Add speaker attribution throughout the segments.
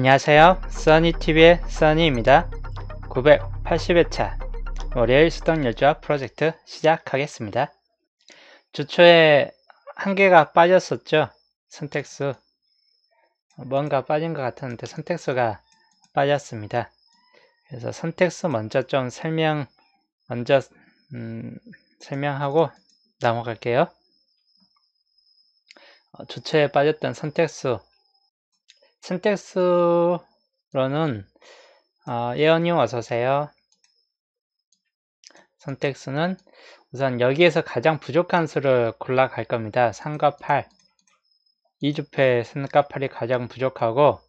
Speaker 1: 안녕하세요. 써니TV의 써니입니다. 980회차 월요일 수동 열조합 프로젝트 시작하겠습니다. 주초에 한 개가 빠졌었죠. 선택수. 뭔가 빠진 것 같았는데 선택수가 빠졌습니다. 그래서 선택수 먼저 좀 설명, 먼저, 음, 설명하고 넘어갈게요. 어, 주초에 빠졌던 선택수. 선택수로는 어, 예언님 어서오세요. 선택수는 우선 여기에서 가장 부족한 수를 골라갈 겁니다. 3과 8. 2주표의 3과 8이 가장 부족하고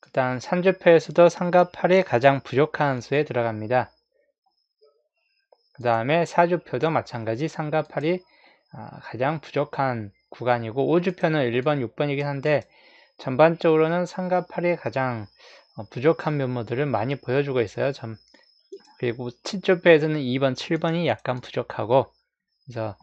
Speaker 1: 그 다음 3주표에서도 3과 8이 가장 부족한 수에 들어갑니다. 그 다음에 4주표도 마찬가지 3과 8이 아, 가장 부족한 구간이고 5주표는 1번, 6번이긴 한데 전반적으로는 3과 8이 가장 어, 부족한 면모들을 많이 보여주고 있어요. 전, 그리고 7조표에서는 2번, 7번이 약간 부족하고 그래서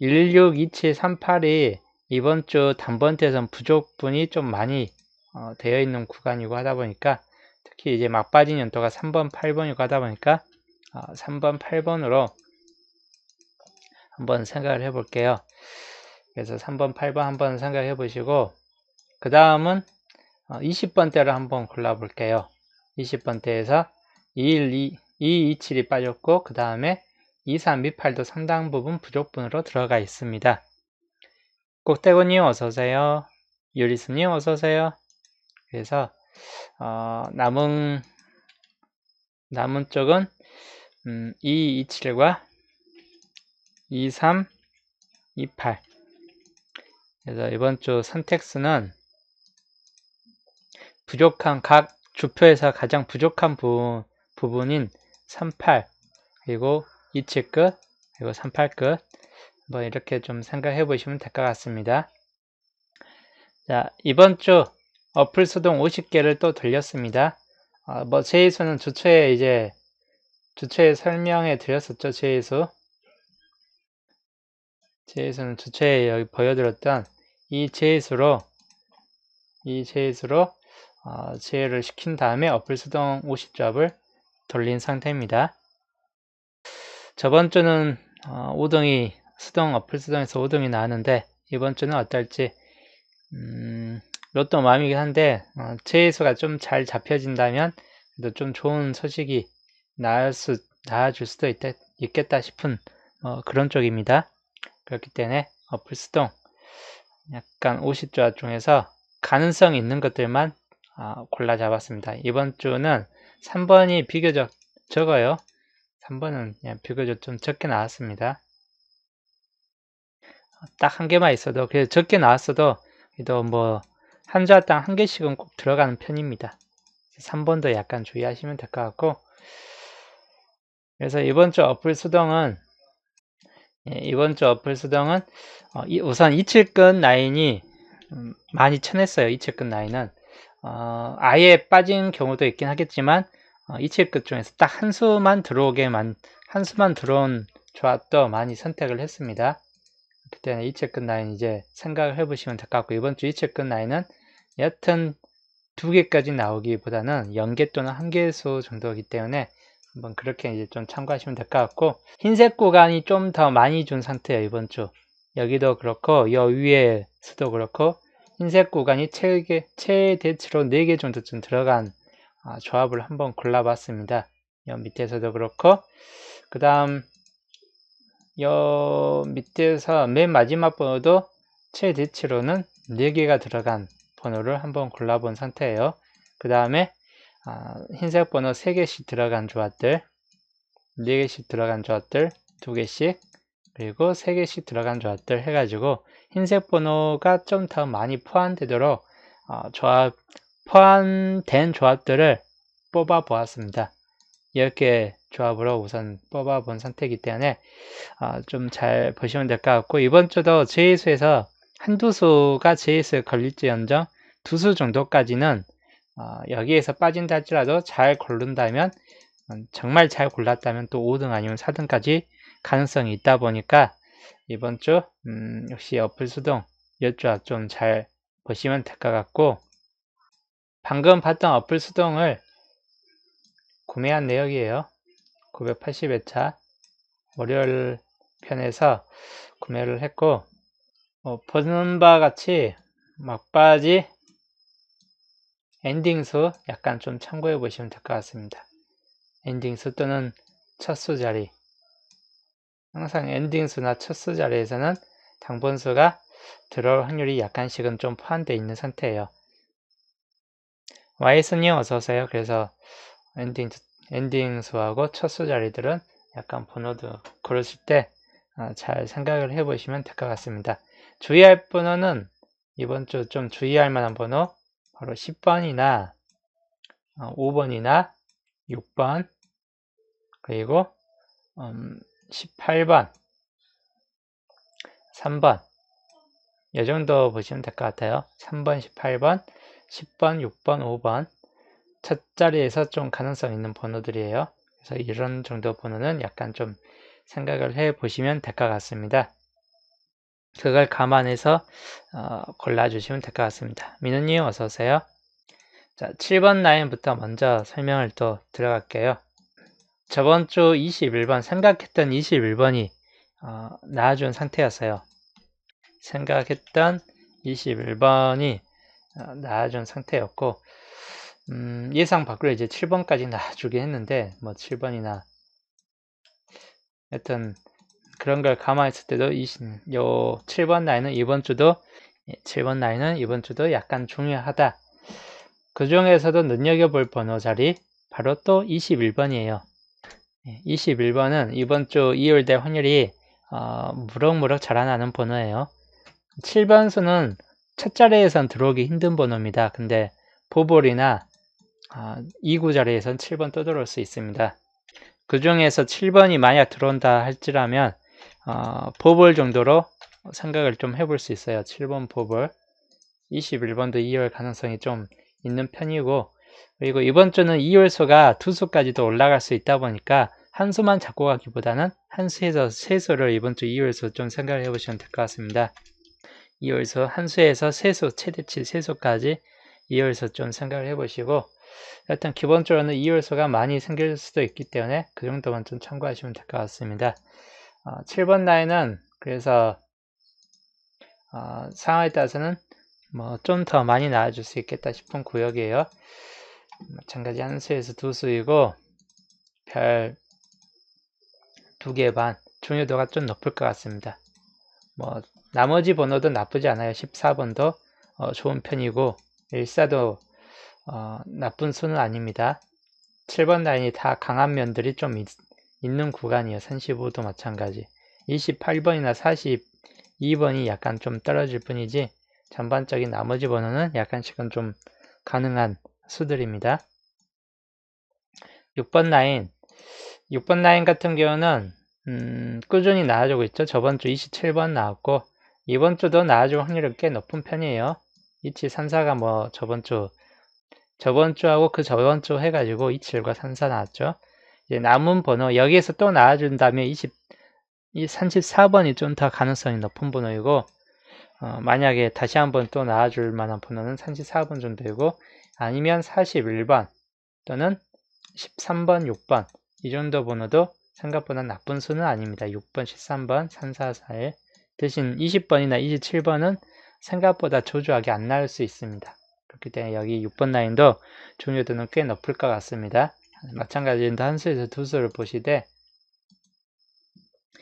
Speaker 1: 16, 27, 38이 이번 주 단번대에선 부족분이 좀 많이 어, 되어 있는 구간이고 하다 보니까 특히 이제 막 빠진 연도가 3번, 8번이고 하다 보니까 어, 3번, 8번으로 한번 생각을 해 볼게요. 그래서 3번, 8번 한번 생각해 보시고 그 다음은 20번대를 어, 한번 골라 볼게요. 20번대에서 21, 2, 2, 2, 7이 빠졌고 그 다음에 2, 3, 2, 8도 상당 부분 부족분으로 들어가 있습니다. 꼭대고님 어서오세요. 유리스님 어서오세요. 그래서 어, 남은 남은 쪽은 음, 2, 2, 7과 2, 3, 2, 8 그래서 이번 주 선택수는 부족한 각 주표에서 가장 부족한 부, 부분인 38 그리고 27 끝 그리고 38 끝 뭐 이렇게 좀 생각해 보시면 될 것 같습니다. 자 이번 주 어플 수동 50개를 또 돌렸습니다. 어, 뭐 제이수는 주초에 이제 주초에 설명해 드렸었죠 제이수 제이수는 주초에 여기 보여드렸던 이 제이수로 이 제이수로 어, 제외를 시킨 다음에 어플 수동 50잡을 돌린 상태입니다. 저번 주는 어, 5등이 수동 어플 수동에서 5등이 나왔는데 이번 주는 어떨지 음, 로또 마음이긴 한데 어, 제수가 좀 잘 잡혀진다면 그래도 좀 좋은 소식이 나을 수 나아질 수도 있다, 있겠다 싶은 어, 그런 쪽입니다. 그렇기 때문에 어플 수동 약간 50조합 중에서 가능성 있는 것들만 아, 골라 잡았습니다. 이번 주는 3번이 비교적 적어요. 3번은 그냥 비교적 좀 적게 나왔습니다. 딱 한 개만 있어도 그래도 적게 나왔어도 그래도 뭐 한 주당 한 개씩은 꼭 들어가는 편입니다. 3번도 약간 주의하시면 될 것 같고 그래서 이번 주 어플 수동은 예, 이번 주 어플 수동은 어, 우선 이칠끝 라인이 음, 많이 쳐냈어요. 이칠끝 라인은 어, 아예 빠진 경우도 있긴 하겠지만 어, 이칠끝 중에서 딱 한 수만 들어오게만 한 수만 들어온 조합도 많이 선택을 했습니다. 그때는 이칠끝 라인 이제 생각을 해보시면 될 것 같고 이번 주 이칠끝 라인은 여튼 두 개까지 나오기보다는 0개 또는 한 개수 정도이기 때문에 한번 그렇게 이제 좀 참고하시면 될 것 같고 흰색 구간이 좀 더 많이 준 상태예요 이번 주 여기도 그렇고 여 위에 수도 그렇고 흰색 구간이 최대, 최대치로 4개 정도쯤 들어간 아, 조합을 한번 골라봤습니다. 여 밑에서도 그렇고 그 다음 여 밑에서 맨 마지막 번호도 최대치로는 4개가 들어간 번호를 한번 골라본 상태예요. 그 다음에 아, 흰색 번호 3개씩 들어간 조합들 4개씩 들어간 조합들 2개씩 그리고 3개씩 들어간 조합들 해가지고 흰색 번호가 좀 더 많이 포함되도록 어, 조합 포함된 조합들을 뽑아 보았습니다. 이렇게 조합으로 우선 뽑아 본 상태이기 때문에 어, 좀잘 보시면 될 것 같고 이번 주도 제이수에서 한두 수가 제이수에 걸릴지언정 두 수 정도까지는 어, 여기에서 빠진다 할지라도 잘 고른다면 음, 정말 잘 골랐다면 또 5등 아니면 4등까지 가능성이 있다 보니까 이번 주 음, 역시 어플 수동 열조합 좀잘 보시면 될 것 같고 방금 봤던 어플 수동을 구매한 내역이에요. 980회차 월요일 편에서 구매를 했고 어, 보는 바와 같이 막바지 엔딩수 약간 좀 참고해 보시면 될 것 같습니다. 엔딩수 또는 첫 수 자리 항상 엔딩수나 첫 수 자리에서는 당번수가 들어올 확률이 약간씩은 좀 포함되어 있는 상태예요. 와이스님 어서오세요. 그래서 엔딩, 엔딩 수하고 첫 수 자리들은 약간 번호도 고르실 때잘 어, 생각을 해 보시면 될 것 같습니다. 주의할 번호는 이번 주 좀 주의할 만한 번호 바로 10번이나 5번이나 어, 6번 그리고 18번 음, 3번 이 정도 보시면 될 것 같아요. 3번, 18번, 10번, 6번, 5번 첫 자리에서 좀 가능성 있는 번호들이에요. 그래서 이런 정도 번호는 약간 좀 생각을 해 보시면 될 것 같습니다. 그걸 감안해서 어, 골라주시면 될 것 같습니다. 민우님 어서오세요. 자, 7번 라인부터 먼저 설명을 또 들어갈게요. 저번 주 21번, 생각했던 21번이 어, 나와준 상태였어요. 생각했던 21번이 어, 나와준 상태였고 음, 예상 밖으로 이제 7번까지 나와주긴 했는데 뭐 7번이나 하여튼 그런 걸 감안했을 때도 이, 요 7번 라인은 이번 주도 7번 예, 라인은 이번 주도 약간 중요하다. 그 중에서도 눈여겨볼 번호 자리 바로 또 21번이에요. 21번은 이번 주 2월 될 확률이 어, 무럭무럭 자라나는 번호예요. 7번 수는 첫 자리에선 들어오기 힘든 번호입니다. 근데 보볼이나 어, 2구 자리에선 7번 떠들어올 수 있습니다. 그 중에서 7번이 만약 들어온다 할지라면 어, 포볼 정도로 생각을 좀 해볼 수 있어요. 7번 포볼 21번도 2월 가능성이 좀 있는 편이고 그리고 이번 주는 2월수가 두 수까지도 올라갈 수 있다 보니까 한 수만 잡고 가기보다는 한 수에서 세 수를 이번 주 2월수 좀 생각을 해보시면 될 것 같습니다. 2월수 한 수에서 세 수, 최대치 세 수까지 2월수 좀 생각을 해보시고 일단 기본적으로는 2월수가 많이 생길 수도 있기 때문에 그 정도만 좀 참고하시면 될 것 같습니다. 어, 7번 라인은 그래서 어, 상황에 따라서는 뭐 좀 더 많이 나와줄 수 있겠다 싶은 구역이에요. 마찬가지 한 수에서 두 수이고 별 두 개 반 중요도가 좀 높을 것 같습니다. 뭐 나머지 번호도 나쁘지 않아요. 14번도 어, 좋은 편이고 14도 어, 나쁜 수는 아닙니다. 7번 라인이 다 강한 면들이 좀 있, 있는 구간이에요. 35도 마찬가지. 28번이나 42번이 약간 좀 떨어질 뿐이지 전반적인 나머지 번호는 약간씩은 좀 가능한 수들입니다. 6번 라인 6번 라인 같은 경우는 음, 꾸준히 나아지고 있죠. 저번 주 27번 나왔고 이번 주도 나아질 확률이 꽤 높은 편이에요. 이치 산사가 뭐 저번 주 저번 주하고 그 저번 주 해가지고 27과 산사 나왔죠. 이제 남은 번호 여기에서 또 나와준다면 20, 이 34번이 좀 더 가능성이 높은 번호이고 어, 만약에 다시 한번 또 나와줄 만한 번호는 34번 정도이고 아니면 41번 또는 13번, 6번 이 정도 번호도 생각보다 나쁜 수는 아닙니다. 6번, 13번, 3, 4, 4, 1 대신 20번이나 27번은 생각보다 조조하게 안 나올 수 있습니다. 그렇기 때문에 여기 6번 라인도 중요도는 꽤 높을 것 같습니다. 마찬가지로 한 수에서 두 수를 보시되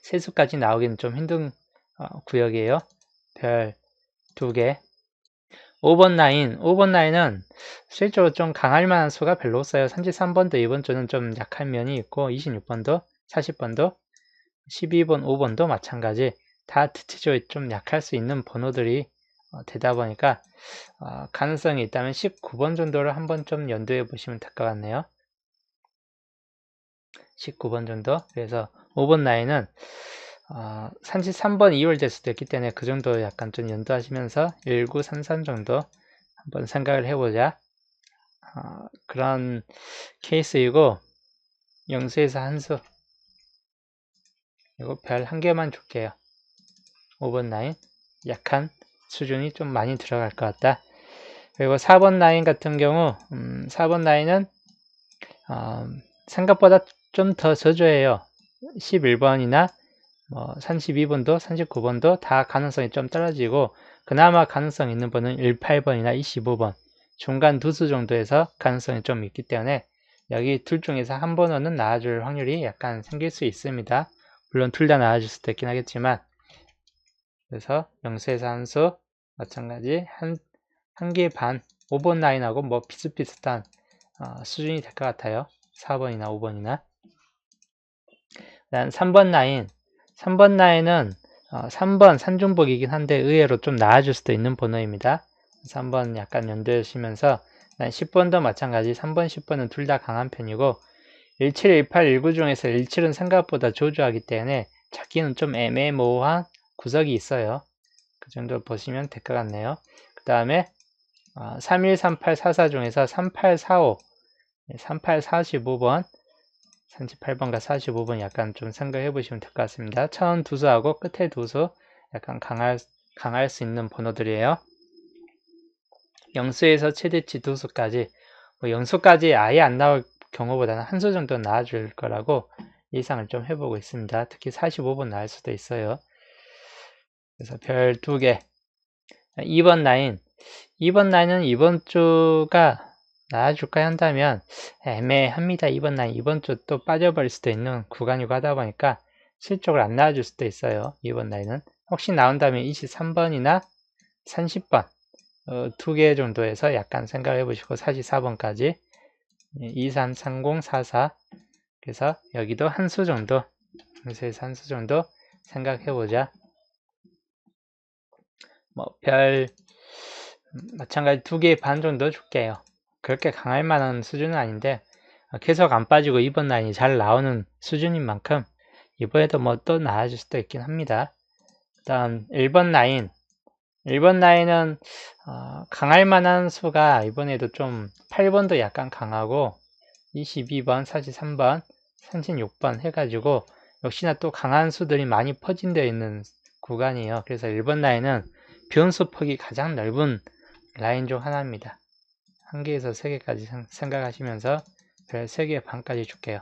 Speaker 1: 세 수까지 나오기는 좀 힘든 어, 구역이에요. 별두 개. 5번 라인, 5번 라인은 실제로 좀 강할 만한 수가 별로 없어요. 33번도 이번 주는 좀 약한 면이 있고 26번도, 40번도, 12번, 5번도 마찬가지 다 특치적으로 좀 약할 수 있는 번호들이 어, 되다 보니까 어, 가능성이 있다면 19번 정도를 한번 좀 연두해 보시면 될 것 같네요. 19번 정도 그래서 5번 라인은 어, 33번 2월 될 수도 있기 때문에 그 정도 약간 좀 연두하시면서 1933 정도 한번 생각을 해보자. 어, 그런 케이스이고 영수에서 한수. 이거 별 한 개만 줄게요. 5번 라인. 약한 수준이 좀 많이 들어갈 것 같다. 그리고 4번 라인 같은 경우 음, 4번 라인은 어, 생각보다 좀 더 저조해요. 11번이나 뭐 32번도 39번도 다 가능성이 좀 떨어지고 그나마 가능성 있는 번은 18번이나 25번 중간 두 수 정도에서 가능성이 좀 있기 때문에 여기 둘 중에서 한 번호는 나와줄 확률이 약간 생길 수 있습니다. 물론 둘 다 나와줄 수도 있긴 하겠지만 그래서 명수에서 한 수 마찬가지 한, 한 개 반 5번 라인하고 뭐 비슷비슷한 어, 수준이 될 것 같아요. 4번이나 5번이나 그다음 3번 라인 3번 라인은 어, 3번 산중복이긴 한데 의외로 좀 나아질 수도 있는 번호입니다. 3번 약간 연두시면서 10번도 마찬가지 3번 10번은 둘 다 강한 편이고 17, 18, 19 중에서 17은 생각보다 조조하기 때문에 찾기는 좀 애매모호한 구석이 있어요. 그 정도 보시면 될 것 같네요. 그 다음에 31, 38, 44 중에서 38, 45, 38, 45번 38번과 45번 약간 좀 생각해 보시면 될 것 같습니다. 차원 두수하고 끝에 두 수 약간 강할, 강할 수 있는 번호들이에요. 영수에서 최대치 두 수까지 뭐 영수까지 아예 안 나올 경우보다는 한 수 정도 나와줄 거라고 예상을 좀 해보고 있습니다. 특히 45번 나올 수도 있어요. 그래서 별 두 개. 2번 라인. 2번 라인은 이번 주가 나와줄까 한다면 애매합니다. 이번 날 이번 주 또 빠져버릴 수도 있는 구간이고 하다 보니까 실적으로 안 나와줄 수도 있어요. 이번 날에는 혹시 나온다면 23번이나 30번 어, 두 개 정도에서 약간 생각을 해보시고 44번까지 23, 30, 44 그래서 여기도 한 수 정도 그래서 한 수 정도 생각해보자. 뭐 별 마찬가지 두 개 반 정도 줄게요. 그렇게 강할 만한 수준은 아닌데 어, 계속 안 빠지고 이번 라인이 잘 나오는 수준인 만큼 이번에도 뭐 또 나아질 수도 있긴 합니다. 그 다음 1번 라인 1번 라인은 어, 강할 만한 수가 이번에도 좀 8번도 약간 강하고 22번, 43번, 36번 해가지고 역시나 또 강한 수들이 많이 퍼진되어 있는 구간이에요. 그래서 1번 라인은 변수 폭이 가장 넓은 라인 중 하나입니다. 1개에서 3개까지 생각하시면서 별 3개 반까지 줄게요.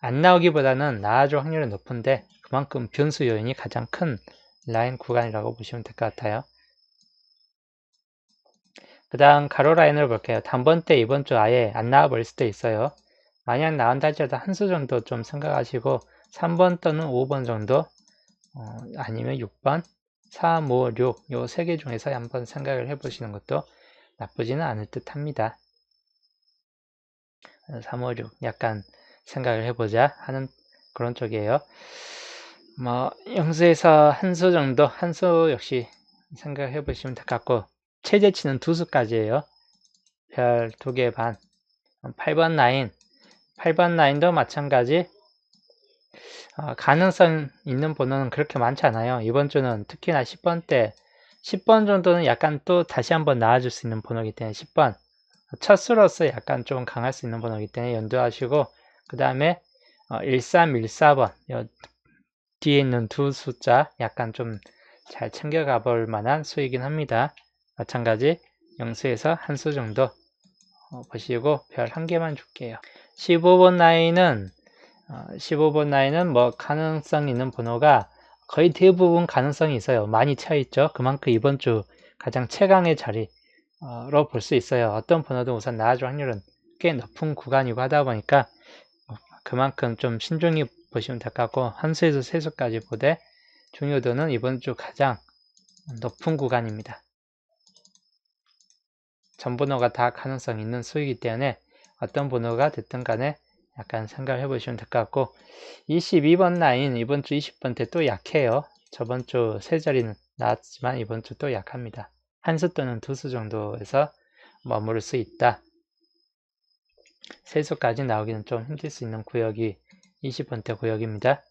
Speaker 1: 안 나오기보다는 나아질 확률이 높은데 그만큼 변수 요인이 가장 큰 라인 구간이라고 보시면 될 것 같아요. 그 다음 가로 라인을 볼게요. 단번 때 이번 주 아예 안 나와 버릴 수도 있어요. 만약 나온다 할지라도 한 수 정도 좀 생각하시고 3번 또는 5번 정도 어, 아니면 6번 3, 5, 6 요 세 개 중에서 한번 생각을 해보시는 것도 나쁘지는 않을 듯 합니다. 3, 5, 6 약간 생각을 해보자 하는 그런 쪽이에요. 뭐 영수에서 한 수 정도 한 수 역시 생각해 보시면 될 것 같고 최대치는 두 수까지예요. 별 두 개 반. 8번 라인 8번 라인도 마찬가지 어, 가능성 있는 번호는 그렇게 많지 않아요. 이번 주는 특히나 10번 때 10번 정도는 약간 또 다시 한번 나와줄 수 있는 번호이기 때문에 10번 첫 수로서 약간 좀 강할 수 있는 번호이기 때문에 연두하시고 그 다음에 어, 1314번 뒤에 있는 두 숫자 약간 좀 잘 챙겨가 볼 만한 수이긴 합니다. 마찬가지 영수에서 한 수 정도 어, 보시고 별 한 개만 줄게요. 15번 라인은 어, 15번 라인은 뭐 가능성 있는 번호가 거의 대부분 가능성이 있어요. 많이 차있죠. 그만큼 이번 주 가장 최강의 자리로 볼 수 있어요. 어떤 번호도 우선 나아줄 확률은 꽤 높은 구간이고 하다 보니까 그만큼 좀 신중히 보시면 될 것 같고 한 수에서 세 수까지 보되 중요도는 이번 주 가장 높은 구간입니다. 전 번호가 다 가능성 있는 수이기 때문에 어떤 번호가 됐든 간에 약간 생각을 해보시면 될 것 같고 22번 라인 이번 주 20번 때 또 약해요. 저번 주 세 자리는 나왔지만 이번 주 또 약합니다. 한 수 또는 두 수 정도에서 머무를 수 있다. 세 수까지 나오기는 좀 힘들 수 있는 구역이 20번 대 구역입니다.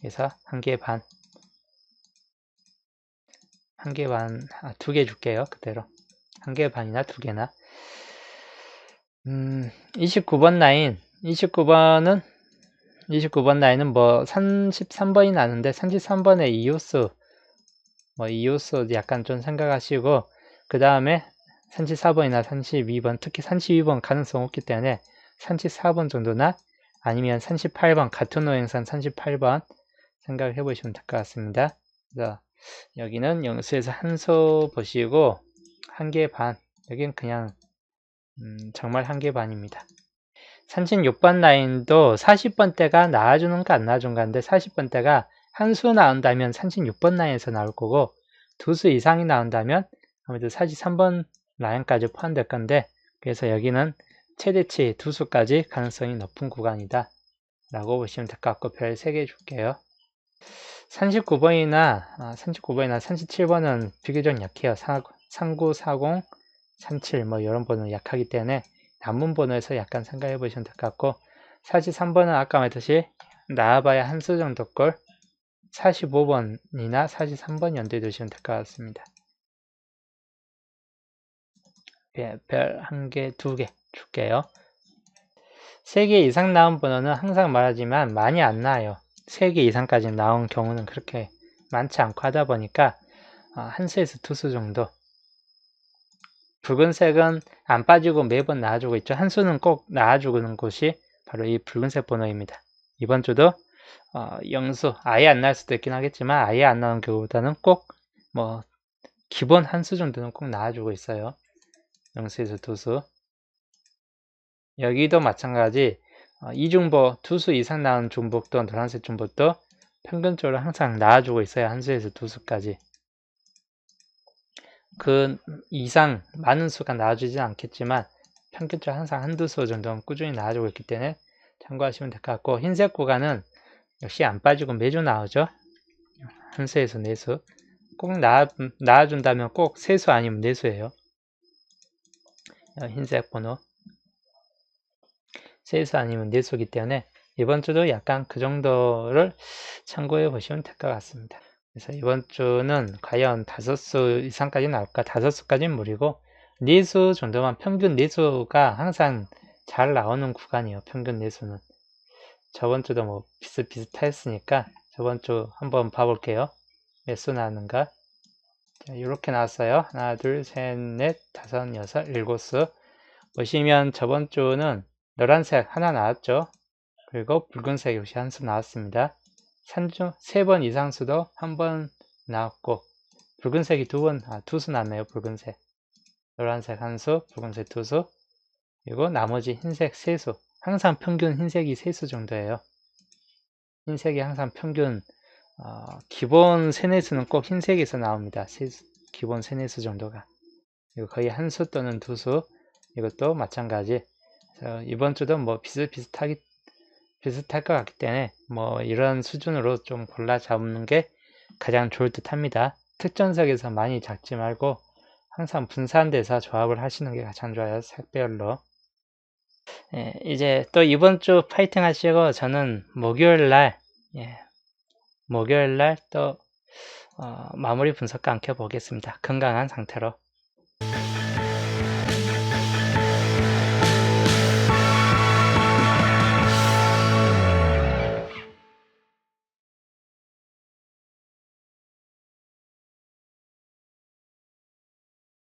Speaker 1: 그래서 한 개 반, 한 개 반, 아, 두 개 줄게요. 그대로. 한 개 반이나 두 개나. 음, 29번 라인, 29번은 29번 라인은 뭐 33번이 나는데 33번의 이웃수 뭐 이웃수 약간 좀 생각하시고 그 다음에 34번이나 32번, 특히 32번 가능성 없기 때문에 34번 정도나 아니면 38번, 같은 오행산 38번 생각을 해보시면 될 것 같습니다. 그래서 여기는 영수에서 한 소 보시고 한 개 반, 여기는 그냥 음, 정말 한 개 반입니다. 36번 라인도 40번대가 나와주는가 안 나와주는가인데 40번대가 한 수 나온다면 36번 라인에서 나올 거고 두 수 이상이 나온다면 아무래도 43번 라인까지 포함될 건데 그래서 여기는 최대치 두 수까지 가능성이 높은 구간이다 라고 보시면 될 것 같고 별 3개 줄게요. 39번이나 39번이나 37번은 비교적 약해요. 39, 40, 37 뭐 이런 번호는 약하기 때문에 남문 번호에서 약간 생각해 보시면 될 것 같고 43번은 아까 말했듯이 나와봐야 한 수 정도 걸 45번이나 43번 연두에 두시면 될 것 같습니다. 예, 별한 개, 두 개 줄게요. 3개 이상 나온 번호는 항상 말하지만 많이 안 나와요. 3개 이상까지 나온 경우는 그렇게 많지 않고 하다 보니까 어, 한 수에서 두 수 정도 붉은색은 안 빠지고 매번 나와주고 있죠. 한 수는 꼭 나와주는 곳이 바로 이 붉은색 번호입니다. 이번 주도 어, 영수 아예 안 나올 수도 있긴 하겠지만 아예 안 나오는 경우보다는 꼭 뭐 기본 한 수 정도는 꼭 나와주고 있어요. 영수에서 두 수. 여기도 마찬가지 어, 이중보 두 수 이상 나온 중복도 노란색 중복도 평균적으로 항상 나와주고 있어요. 한 수에서 두 수까지. 그 이상 많은 수가 나와주지 않겠지만 평균적으로 항상 한두 수 정도는 꾸준히 나와주고 있기 때문에 참고하시면 될 것 같고 흰색 구간은 역시 안 빠지고 매주 나오죠. 한 수에서 네수. 꼭 나와, 나와준다면 꼭 세 수 아니면 네수예요. 흰색 번호. 세 수 아니면 네수기 때문에 이번 주도 약간 그 정도를 참고해 보시면 될 것 같습니다 그래서 이번 주는 과연 다섯 수 이상까지 나올까? 다섯 수까지는 무리고 네 수 정도만 평균 네 수가 항상 잘 나오는 구간이에요. 평균 네 수는. 저번 주도 뭐 비슷비슷했으니까 저번 주 한번 봐볼게요. 몇 수 나왔는가? 자, 이렇게 나왔어요. 하나, 둘, 셋, 넷, 다섯, 여섯, 일곱 수. 보시면 저번 주는 노란색 하나 나왔죠. 그리고 붉은색 역시 한 수 나왔습니다. 산중 세번 이상 수도 한 번 나왔고 붉은색이 두 번, 아, 두수 나왔네요. 붉은색. 노란색 한 수, 붉은색 두 수, 그리고 나머지 흰색 세 수. 항상 평균 흰색이 세 수 정도예요. 흰색이 항상 평균 어, 기본 세네수는 꼭 흰색에서 나옵니다. 세수, 기본 세네수 정도가. 이거 거의 한 수 또는 두 수. 이것도 마찬가지. 이번 주도 뭐 비슷비슷하기 비슷할 것 같기 때문에 뭐 이런 수준으로 좀 골라 잡는 게 가장 좋을 듯 합니다. 특전석에서 많이 잡지 말고 항상 분산돼서 조합을 하시는 게 가장 좋아요. 색별로. 예, 이제 또 이번 주 파이팅 하시고 저는 목요일 날 예, 목요일 날또 어, 마무리 분석과 함께 보겠습니다. 건강한 상태로.